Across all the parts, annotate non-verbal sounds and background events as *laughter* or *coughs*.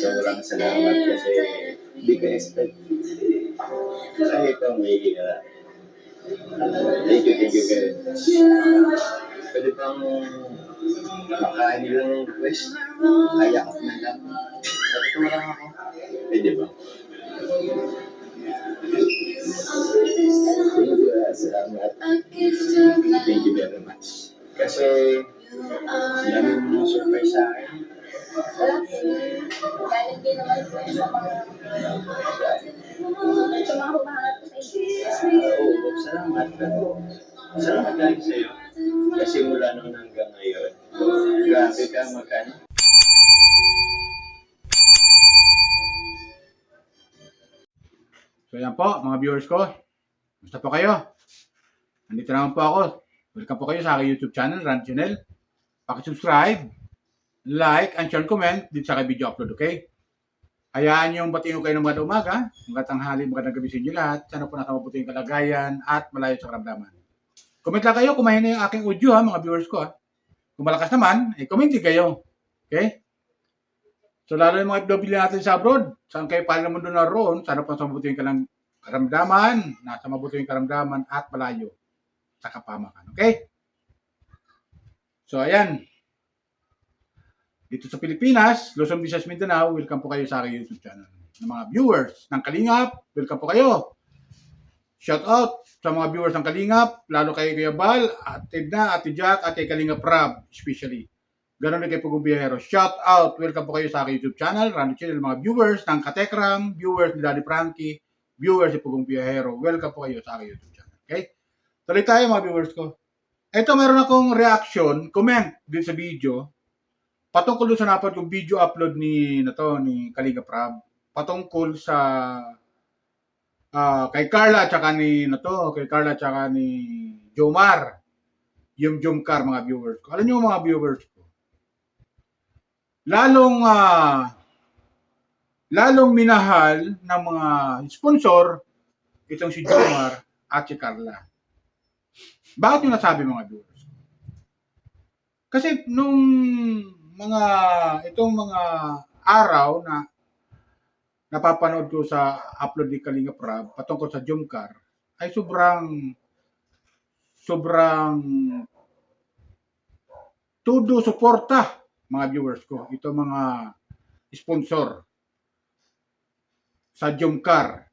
sobrang salamat kasi hindi ka expect. Kaya ito may uh, thank you, thank you very much. Pwede bang makain nilang request? Kaya ako na lang. Sabi ko lang ako. Pwede ba? Thank you, ah, salamat. Thank you very much. Kasi, dami mo surprise sa akin. Galing din naman po sa mga sa mga humahanap po sa inyo. Oo, salamat. Salamat dahil sa'yo. Kasi mula. So yan po, mga viewers ko. Gusto po kayo? Nandito naman po ako. Welcome po kayo sa aking YouTube channel, Rand Channel. Pakisubscribe, like, and share, comment dito sa video upload, okay? Hayaan yung batiin ko kayo ng mga umaga, mga tanghali, magandang gabi sa inyo lahat. Sana po nasa mabuting kalagayan at malayo sa karamdaman. Comment lang kayo kung mahina yung aking audio ha, mga viewers ko ha. Kung malakas naman, eh comment din kayo. Okay? So lalo yung mga FW natin sa abroad, saan kayo paano naman doon naroon, sana po sa mabuting kalang karamdaman, nasa mabuting karamdaman at malayo sa kapamakan. Okay? So ayan. Dito sa Pilipinas, Luzon, Visayas, Mindanao, welcome po kayo sa aking YouTube channel. Ng mga viewers ng Kalingap, welcome po kayo. Shout out sa mga viewers ng Kalingap, lalo kay Kuya Bal, Ate Edna, Ate Jack, at kay Kalingap Rab, especially. Ganon din kay Pugong Biyahero. Shout out! Welcome po kayo sa aking YouTube channel, Randy Channel, mga viewers ng Katekram, viewers ni Daddy Frankie, viewers ni Pugong Biyahero. Welcome po kayo sa aking YouTube channel. Okay? Tuloy tayo mga viewers ko. Ito, meron akong reaction, comment din sa video, patungkol sa napad kong video upload ni, na to, ni Kalinga Prab, patungkol sa ah, kay Carla tsaka ni na to, kay Carla tsaka ni Jomar. Yung Jomcar mga viewers ko. Alam niyo mga viewers ko. Lalong ah, lalong minahal ng mga sponsor itong si Jomar at si Carla. Bakit yung nasabi mga viewers? Kasi nung mga itong mga araw na napapanood ko sa upload ni Kalinga Prab patungkol sa Jomcar ay sobrang sobrang todo suporta mga viewers ko ito mga sponsor sa Jomcar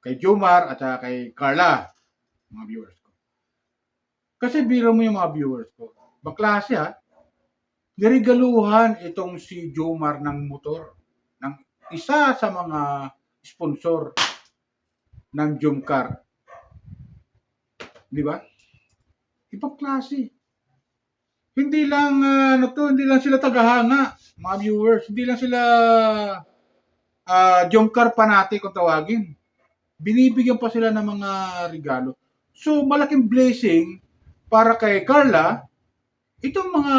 kay Jomar at saka kay Carla mga viewers ko. Kasi biro mo yung mga viewers ko. Baklase ha niregaluhan itong si Jomar ng motor ng isa sa mga sponsor ng Jomcar. Di ba? Ibang klase. Hindi lang ah, ano to, hindi lang sila tagahanga, mga viewers, hindi lang sila ah Jomcar panati kung tawagin. Binibigyan pa sila ng mga regalo. So, malaking blessing para kay Carla itong mga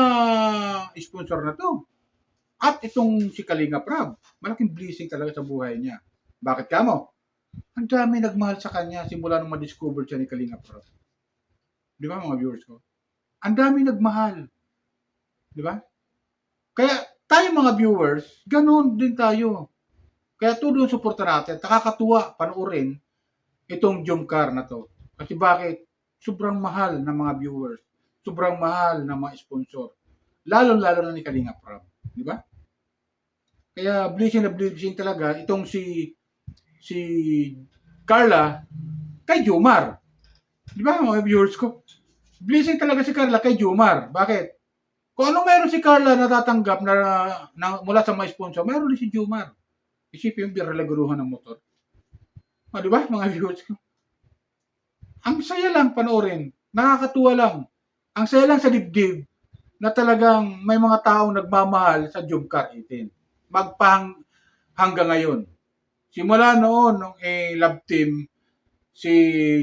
sponsor na to. At itong si Kalinga Prab, malaking blessing talaga sa buhay niya. Bakit ka mo? Ang dami nagmahal sa kanya simula nung ma-discover siya ni Kalinga Prab. Di ba mga viewers ko? Ang dami nagmahal. Di ba? Kaya tayo mga viewers, ganun din tayo. Kaya todo suporta natin. Nakakatuwa panoorin itong Jomcar na to. Kasi bakit? Sobrang mahal ng mga viewers. Sobrang mahal ng mga sponsor. Lalo-lalo na ni Kalinga Prab. Di ba? Kaya blessing na blessing talaga itong si si Carla kay Jomar. Di ba mga viewers ko? Blessing talaga si Carla kay Jomar. Bakit? Kung ano meron si Carla natatanggap na, na mula sa mga sponsor, meron din si Jomar. Isipin yung biralaguruhan ng motor. O, di ba mga viewers ko? Ang saya lang panoorin. Nakakatuwa lang. Ang saya lang sa dibdib na talagang may mga taong nagmamahal sa Jomcar 18. Magpang hanggang ngayon. Simula noon nung eh, love team si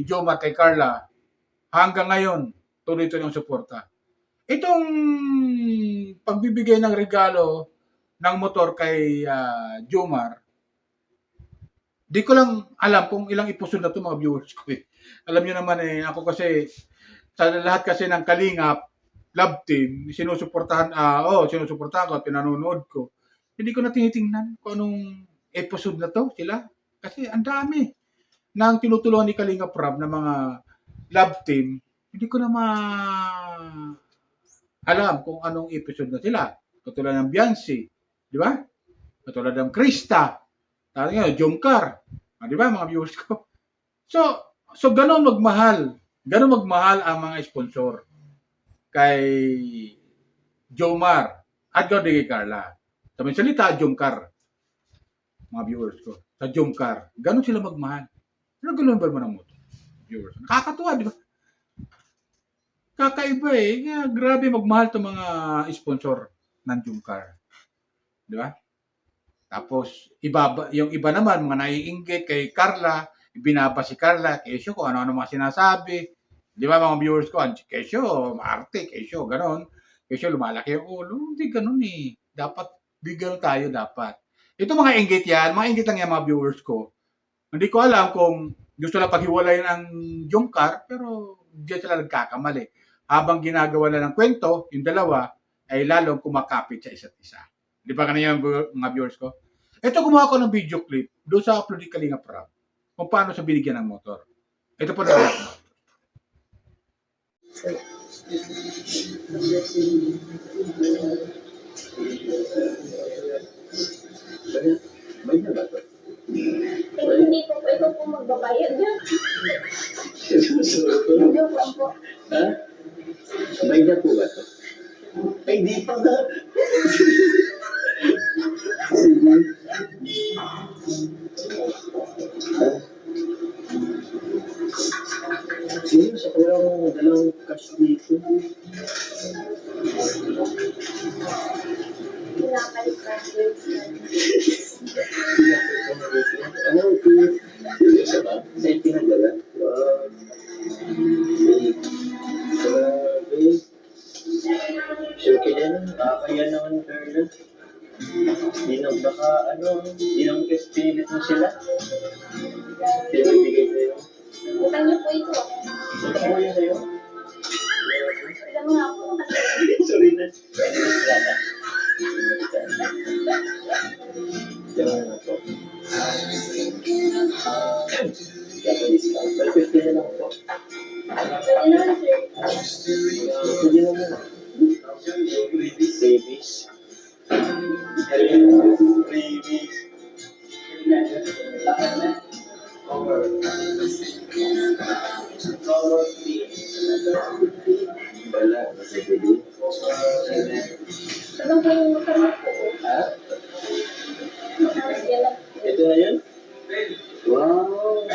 Jomar kay Carla hanggang ngayon tuloy-tuloy ang suporta. Itong pagbibigay ng regalo ng motor kay ah, Jomar, di ko lang alam kung ilang ipuso na to mga viewers ko eh. Alam niyo naman eh, ako kasi sa lahat kasi ng Kalingap, love team, sinusuportahan, ah oh, sinusuportahan ko, pinanonood ko. Hindi ko na tinitingnan kung anong episode na to sila. Kasi ang dami nang tinutulungan ni Kalinga Prab na mga love team. Hindi ko na ma alam kung anong episode na sila. Katulad ng Beyonce, di ba? Katulad ng Krista, tawag nga, Jomcar, ah, di ba mga viewers ko? So, so ganun magmahal. Ganun magmahal ang mga sponsor kay Jomar at kay Carla. Sa may salita, Jomcar. Mga viewers ko. Sa Jomcar. Ganun sila magmahal. Ano ganun ba naman ang moto? Viewers. Nakakatuwa, di ba? Kakaiba eh. Nga, grabe magmahal itong mga sponsor ng Jomcar. Di ba? Tapos, iba, yung iba naman, mga naiinggit kay Carla, binaba si Carla, Kesyo, kung ano-ano mga sinasabi. Di ba mga viewers ko, ang Kesyo, maarte, Kesyo, ganon. Kesyo, lumalaki yung ulo. Hindi ganon eh. Dapat, bigyan tayo dapat. Ito mga inggit yan, mga inggit lang yan mga viewers ko. Hindi ko alam kung gusto lang paghiwalayin ang Jungkar, pero diyan sila nagkakamali. Habang ginagawa na ng kwento, yung dalawa, ay lalong kumakapit sa isa't isa. Di ba kanina yung mga viewers ko? Ito gumawa ko ng video clip doon sa upload ni Kalinga Prab kung paano siya binigyan ng motor. Ito po na na hindi po ikaw po magbabayad lang po. Ha? Bay na po ba to? Ay, di pa. Sino dalang cash dito? Na. Ano ito? Seryoso ba? Sa'yo pinagdala? Wow. Grabe. Sure ka naman, Carla. Di na baka, ano, di naman kasi pinilit mo sila. Di ba bigay sa'yo? Utang niyo po ito. Mo yun sa'yo? Alam mo nga po. Sorry na. Wala. Diyan na po. Kaya discount. Pero 50 na lang po. Pwede naman sir. Pwede naman. Babies. Babies. Wala. Kasi pwede. Ano po yung niyo po? Ha? Ito na yun? Wow!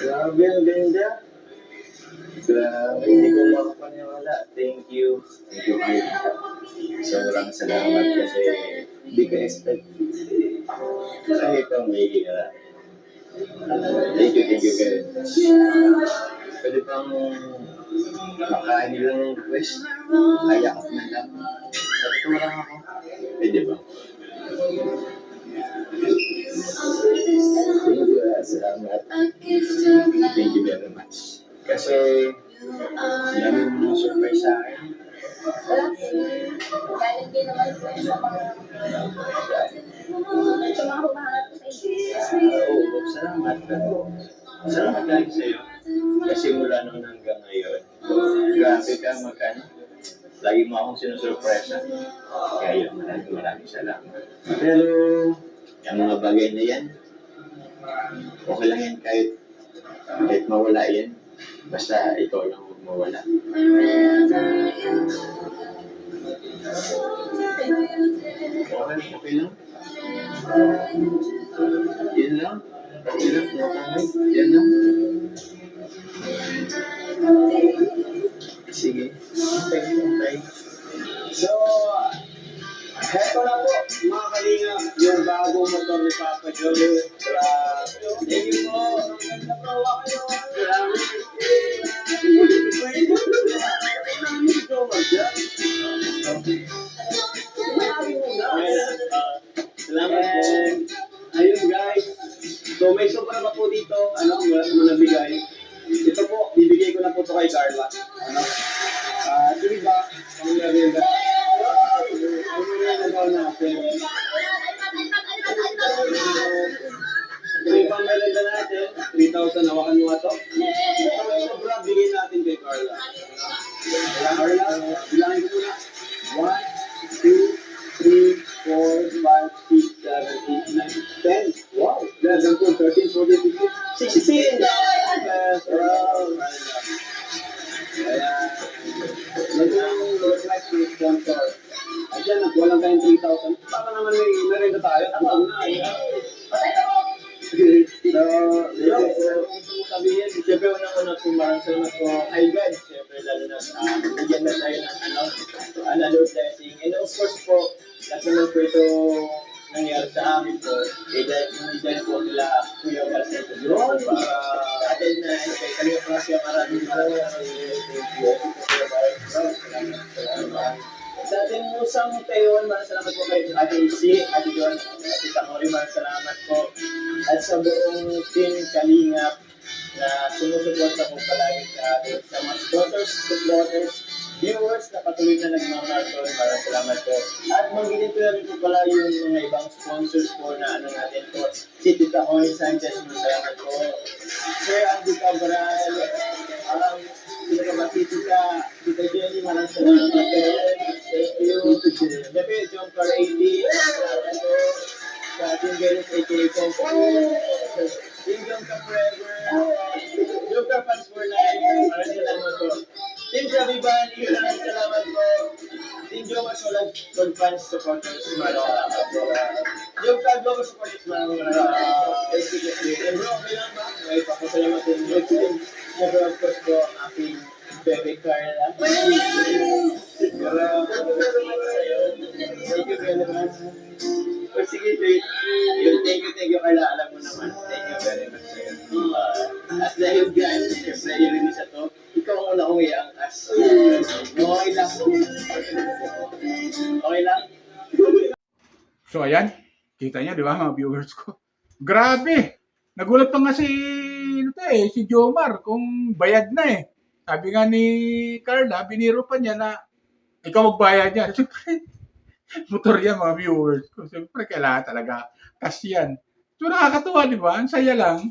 Grabe, ang ganda. Grabe, hindi ko makapaniwala. Thank. Thank you. Sobrang salamat kasi hindi ko expect. Kasi ito may uh, Thank you, thank you very much. Pwede pang makain nila ng request. Ako na lang. Sabi ko lang ako. Pwede ba? Thank you. Thank you very much. Kasi, dami mo surprise sa akin. Po. Galing din naman po sa mga sa mga humahanap po sa inyo. Oo, salamat. Pero, salamat lagi sa'yo. Kasi mula noon hanggang ngayon, grabe ka magkano. Lagi mo akong sinusurpresa. Kaya yun, maraming maraming salamat. Pero, yung mga bagay na yan, okay lang yan kahit, kahit mawala yan. Basta ikaw lang mawala. Okay, okay lang. Yan lang. Okay lang, comment. Yan lang. Sige. Okay, okay. So, heto mga kalinga, yung bagong motor ni Papa Joe. Grabe. Thank you po. Ang. life. Na kay Kalinga Prasya, maraming Marcel, salamat, salamat. Sa ating usang tayon, maraming salamat po kay Ate Isi, Ate John, Ate Tamori, maraming salamat po. At sa buong team Kalingap na sumusuporta po palagi sa sa mga supporters, supporters, viewers na patuloy na nagmamarathon, maraming salamat po. At magitin ko na rin po pala yung mga ibang sponsors po na ano natin po. Si Tita Connie Sanchez, salamat po. Sir Andy Cabral, um, sino ka ba si Tita, Tita Jenny, maraming salamat po. Thank you. Siyempre, John Car 80, salamat po sa Team Venus aka Coco, Team Jomka Forever, Jomka Fans for Life, maraming salamat po. Team Javiban, maraming salamat po. Team Joma Solag, Gold Fans Supporters, po. Jomka Global Supporters, maraming salamat po. And bro, okay lang ba? May papasalamat din. Siyempre, of course po, aking Bebe Carla. Thank you very much. O sige, Jade. Yun, thank you, thank you, Carla. Alam mo naman. Thank you very much. Uh, at dahil guys, siyempre, yun rin isa to. Ikaw ang una kong i-angkas. Okay? So ayan, kita niya di ba mga viewers ko. Grabe! Nagulat pa nga si, ano to eh, si Jomar kung bayad na eh. Sabi nga ni Carla, biniro pa niya na ikaw magbayad niya. *laughs* Siyempre, motor yan mga viewers ko. Siyempre, kailangan talaga cash yan. So nakakatuwa di ba? Ang saya lang.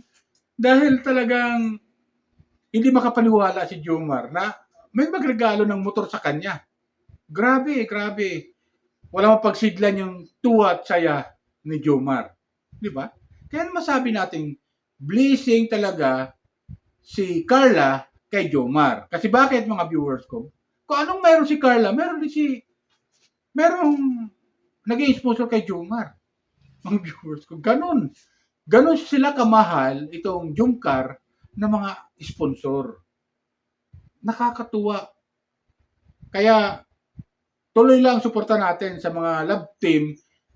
Dahil talagang hindi makapaniwala si Jomar na may magregalo ng motor sa kanya. Grabe, grabe wala mapagsidlan yung tuwa at saya ni Jomar. Di ba? Kaya masabi nating blessing talaga si Carla kay Jomar. Kasi bakit mga viewers ko? Kung anong meron si Carla, meron din si merong naging sponsor kay Jomar. Mga viewers ko. Ganon. Ganon sila kamahal itong Jumcar na mga sponsor. Nakakatuwa. Kaya tuloy lang suporta natin sa mga love team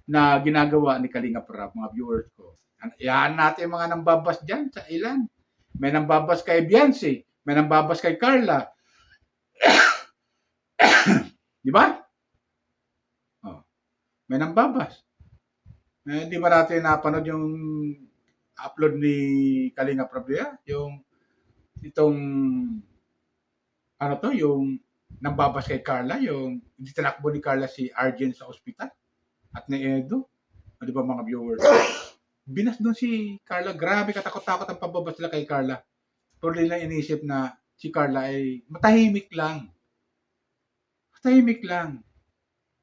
na ginagawa ni Kalinga Prab, mga viewers ko. Yan natin mga nambabas dyan sa ilan. May nambabas kay Beyonce, may nambabas kay Carla. *coughs* Di ba? Oh. May nambabas. Eh, di ba natin napanood yung upload ni Kalinga Prab? Yung itong ano to, yung nambabas kay Carla, yung hindi tinakbo ni Carla si Arjen sa ospital at ni Edo. O, di ba mga viewers? Binas doon si Carla. Grabe katakot-takot ang pambabas nila kay Carla. Pero nila inisip na si Carla ay matahimik lang. Matahimik lang.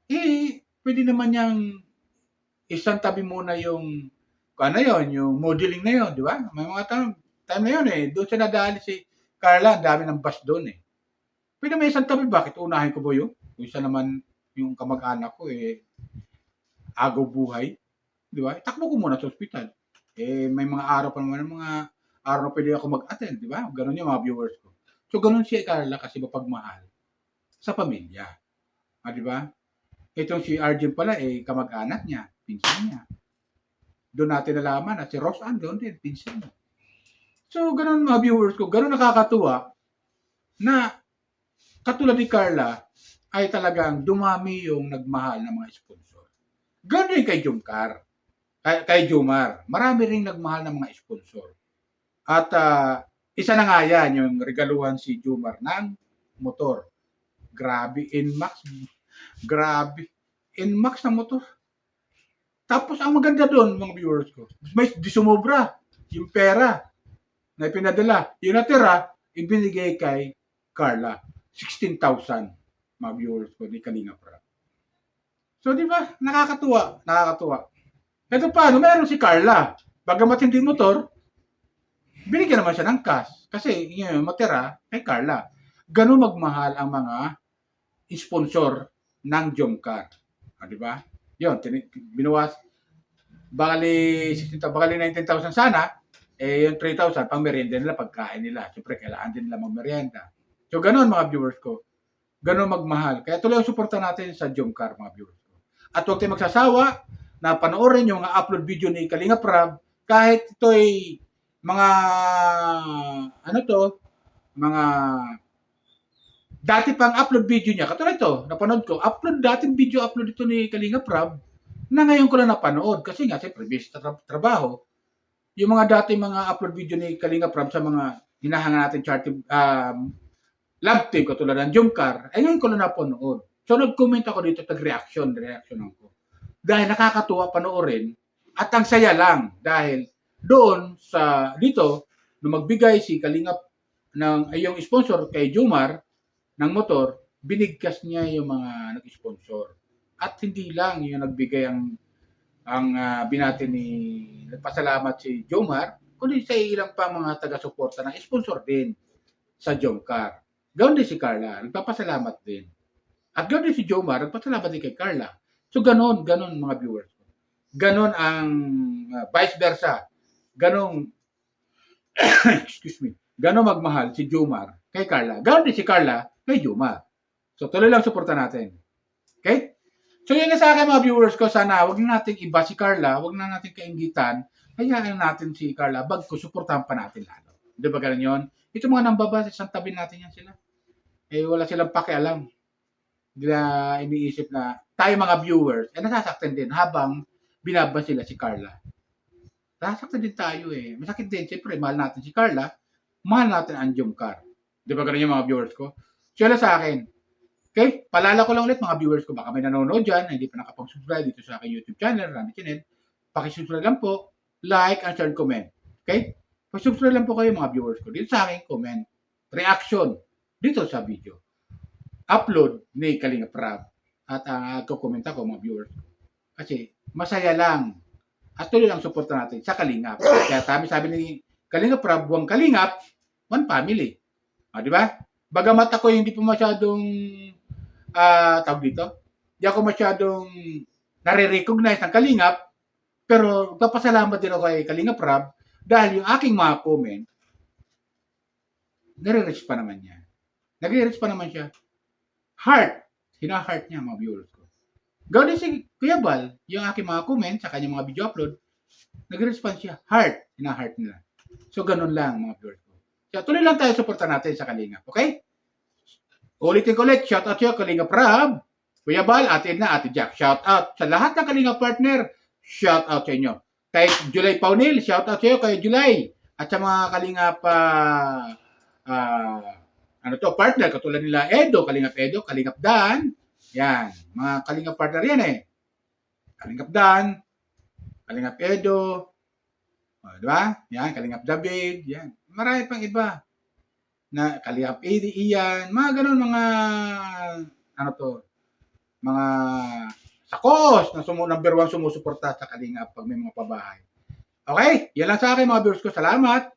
Eh, pwede naman niyang isang tabi muna yung ano yun, yung modeling na yun, di ba? May mga time, time na yun eh. Doon siya nadali si Carla, ang dami ng bus doon eh. Isang tabi, bakit unahin ko ba yun? Kung isa naman yung kamag-anak ko, eh, agaw buhay. Di ba? Itakbo ko muna sa ospital. Eh, may mga araw pa naman, mga araw na pwede ako mag-attend, di ba? Ganon yung mga viewers ko. So, ganon si Carla kasi mapagmahal sa pamilya. Ah, di ba? Itong si Arjun pala, eh, kamag-anak niya, pinsan niya. Doon natin nalaman na si Ross Ann doon din, pinsan niya. So, ganon mga viewers ko, ganon nakakatuwa na katulad ni Carla, ay talagang dumami yung nagmahal ng mga sponsor. Ganun din kay Jumcar, kay, kay Jumar. Marami ring nagmahal ng mga sponsor. At ah, isa na nga yan, yung regaluhan si Jumar ng motor. Grabe, Inmax. Grabe. Inmax na motor. Tapos ang maganda doon, mga viewers ko, may di sumobra yung pera na ipinadala. Yung natira, ibinigay kay Carla. 16,000 mga viewers ko ni Kalinga Prab. So, di ba? Nakakatuwa. Nakakatuwa. Ito paano? Meron si Carla. Bagamat hindi motor, binigyan naman siya ng cash. Kasi yun, matira kay Carla. Ganun magmahal ang mga sponsor ng Jomcar. Ah, di ba? Yun, binuwas. Bali, 16,000, bali 19,000 sana. Eh, yung 3,000, pang merienda nila, pagkain nila. Siyempre, kailangan din nila magmerienda. So, ganun mga viewers ko. Ganun magmahal. Kaya tuloy ang suporta natin sa Jomcar, mga viewers ko. At huwag tayong magsasawa na panoorin yung mga upload video ni Kalinga Prab kahit ito'y mga ano to, mga dati pang upload video niya. Katulad ito, napanood ko. Upload, dating video upload ito ni Kalinga Prab na ngayon ko lang napanood. Kasi nga, siyempre, busy sa tra- trabaho. Yung mga dati mga upload video ni Kalinga Prab sa mga hinahanga natin chart um, love team, katulad ng Jumcar, ay ngayon ko lang napanood. So, nag-comment ako dito, tag-reaction, reaction ako. Dahil nakakatuwa panoorin at ang saya lang dahil doon sa dito nung magbigay si Kalingap ng ay yung sponsor kay Jumar ng motor, binigkas niya yung mga nag-sponsor. At hindi lang yung nagbigay ang ang uh, binati ni nagpasalamat si Jomar, kundi sa ilang pa mga taga-suporta na sponsor din sa Jomcar. Gawin din si Carla, nagpapasalamat din. At gawin din si Jomar, nagpasalamat din kay Carla. So ganon, ganon mga viewers. Ganon ang uh, vice versa. Ganon, *coughs* excuse me, ganon magmahal si Jomar kay Carla. Gawin din si Carla kay Jomar. So tuloy lang suporta natin. Okay? So yun na sa akin mga viewers ko, sana wag na natin iba si Carla, wag na natin kaingitan, hayaan natin si Carla, bag ko, suportahan pa natin lalo. Di ba ganun yun? Ito mga nambaba, isang tabi natin yan sila. Eh, wala silang pakialam. Na iniisip na tayo mga viewers, eh nasasaktan din habang binaba sila si Carla. Nasasaktan din tayo eh. Masakit din, siyempre, mahal natin si Carla, mahal natin ang Jumcar. Di ba ganun yung mga viewers ko? Lang sa akin. Okay? Palala ko lang ulit mga viewers ko. Baka may nanonood dyan hindi pa nakapag-subscribe dito sa aking YouTube channel, Randy Channel. Pakisubscribe lang po, like, and share, comment. Okay? Pasubscribe lang po kayo mga viewers ko. Dito sa aking comment, reaction dito sa video. Upload ni Kalinga Prab. At uh, comment ako mga viewers. Kasi masaya lang. At tuloy lang suporta natin sa Kalingap. Kaya sabi, sabi ni Kalinga Prab, buwang Kalingap, one family. Ah, di ba? Bagamat ako hindi pa masyadong ah tawag dito, di ako masyadong nare-recognize ng Kalingap, pero papasalamat din ako kay Kalingap Rab dahil yung aking mga comment, nare-reach pa naman niya. Nagre-reach pa naman siya. Heart. Hina-heart niya mga viewers ko. Gawin si Kuya Bal, yung aking mga comment sa kanyang mga video upload, nagre-respond siya. Heart. Hina-heart nila. So, ganun lang mga viewers ko. So, tuloy lang tayo suporta natin sa Kalingap. Okay? Ulitin ko ulit, shout out sa'yo, Kalinga Prab, Kuya Bal, Ate Edna, Ate Jack, shout out sa lahat ng Kalinga partner, shout out sa inyo. Kay July Paunil, shout out sa'yo, kay July, at sa mga Kalinga pa, ah, ano to, partner, katulad nila Edo, Kalingap Edo, Kalingap Dan, yan, mga Kalingap partner yan eh. Kalingap Dan, Kalingap Edo, oh, di ba? Yan, Kalingap David, yan. Marami pang iba na Kalingap AD, iyan, mga ganun, mga, ano to, mga sakos na sumu number one sumusuporta sa Kalingap pag may mga pabahay. Okay? Yan lang sa akin mga viewers ko. Salamat.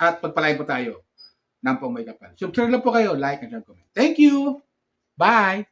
At pagpalain po tayo ng pang may kapal. Subscribe lang po kayo, like, and comment. Thank you. Bye.